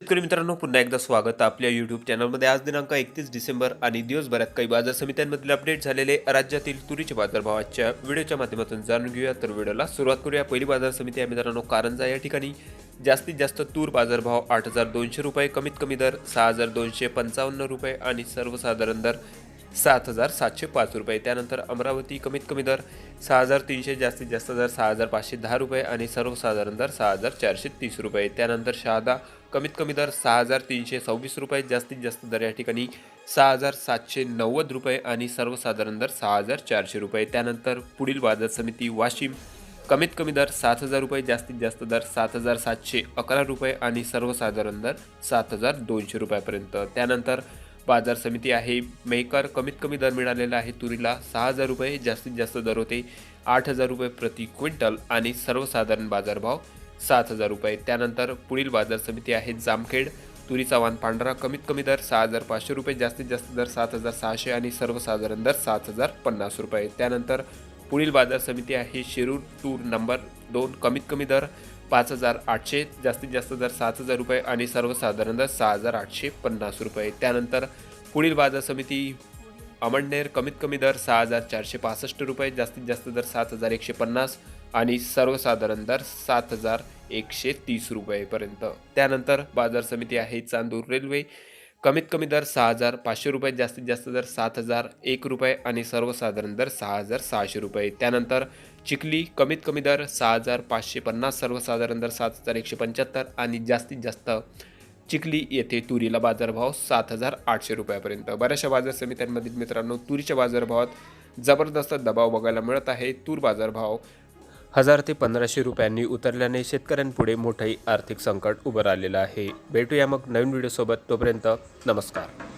शेतकरी मित्रांनो पुन्हा एकदा स्वागत आपल्या यूट्यूब चॅनलमध्ये आज दिनांक एकतीस डिसेंबर आणि दिवसभरात काही बाजार समित्यांमधील अपडेट झालेले राज्यातील तुरीच्या बाजारभावाच्या व्हिडिओच्या माध्यमातून जाणून घेऊया. तर व्हिडिओला सुरुवात करूया. पहिली बाजार समिती आहे मित्रांनो कारंजा या ठिकाणी. जास्तीत जास्त तूर बाजारभाव आठ हजार दोनशे रुपये कमीत कमी दर सहा हजार दोनशे पंचावन्न रुपये आणि सर्वसाधारण दर सात हजार सातशे पाच रुपये. त्यानंतर अमरावती कमीत कमी दर सहा हजार तीनशे जास्तीत जास्त दर सहा हजार पाचशे दहा रुपये आणि सर्वसाधारण दर सहा हजार चारशे तीस रुपये. त्यानंतर शहादा कमीत कमी दर सहा हजार तीनशे सव्वीस रुपये जास्तीत जास्त दर या ठिकाणी सहा हजार सातशे नव्वद रुपये आणि सर्वसाधारण दर सहा हजार चारशे रुपये. त्यानंतर पुढील बाजार समिती वाशिम कमीत कमी दर सात हजार रुपये जास्तीत जास्त दर सात हजार सातशे अकरा रुपये आणि सर्वसाधारण दर सात हजार दोनशे रुपयापर्यंत. त्यानंतर बाजार समिती आहे. मेकर कमीत कमी दर मिळालेला आहे तुरीला सहा हजार रुपये जास्तीत जास्त दर होते आठ हजार रुपये प्रति क्विंटल आणि सर्वसाधारण बाजारभाव सात हजार रुपये. त्यानंतर पुढील बाजार समिती आहे जामखेड. तुरीचा वाण पांढरा कमीत कमी दर सहा हजार पाचशे रुपये जास्तीत जास्त दर सात हजार सहाशे आणि सर्वसाधारण दर सात हजार पन्नास रुपये. त्यानंतर पुढील बाजार समिती आहे शिरूर टूर नंबर दोन कमीत कमी दर पाच हजार आठशे जास्तीत जास्त दर सात हजार रुपये आणि सर्वसाधारण दर सहा हजार आठशे पन्नास रुपये. त्यानंतर पुढील बाजार समिती अमळनेर कमीत कमी दर सहा हजार चारशे पासष्ट रुपये जास्तीत जास्त दर सात हजार एकशे पन्नास आणि सर्वसाधारण दर सात हजार एकशे तीस रुपयेपर्यंत त्यानंतर बाजार समिती आहे चांदूर रेल्वे. कमीत कमी दर सहा हजार पाचशे रुपये जास्तीत जास्त दर सात हजार एक रुपये आणि सर्वसाधारण दर सहा हजार सहाशे रुपये. त्यानंतर चिखली कमीत कमी दर सहा हजार पाचशे पन्नास सर्वसाधारण दर सात हजार एकशे पंच्याहत्तर आणि जास्तीत जास्त चिखली येथे तुरीला बाजारभाव सात हजार आठशे रुपयापर्यंत. बऱ्याचशा बाजार समित्यांमधील मित्रांनो तुरीच्या बाजारभावात जबरदस्त दबाव बघायला मिळत आहे. तूर बाजारभाव हजार ते पंधराशे रुपयांनी उतरल्याने शेतकऱ्यांपुढे मोठंही आर्थिक संकट उभं राहिलेलं आहे. भेटूया मग नवीन व्हिडिओसोबत. तोपर्यंत नमस्कार.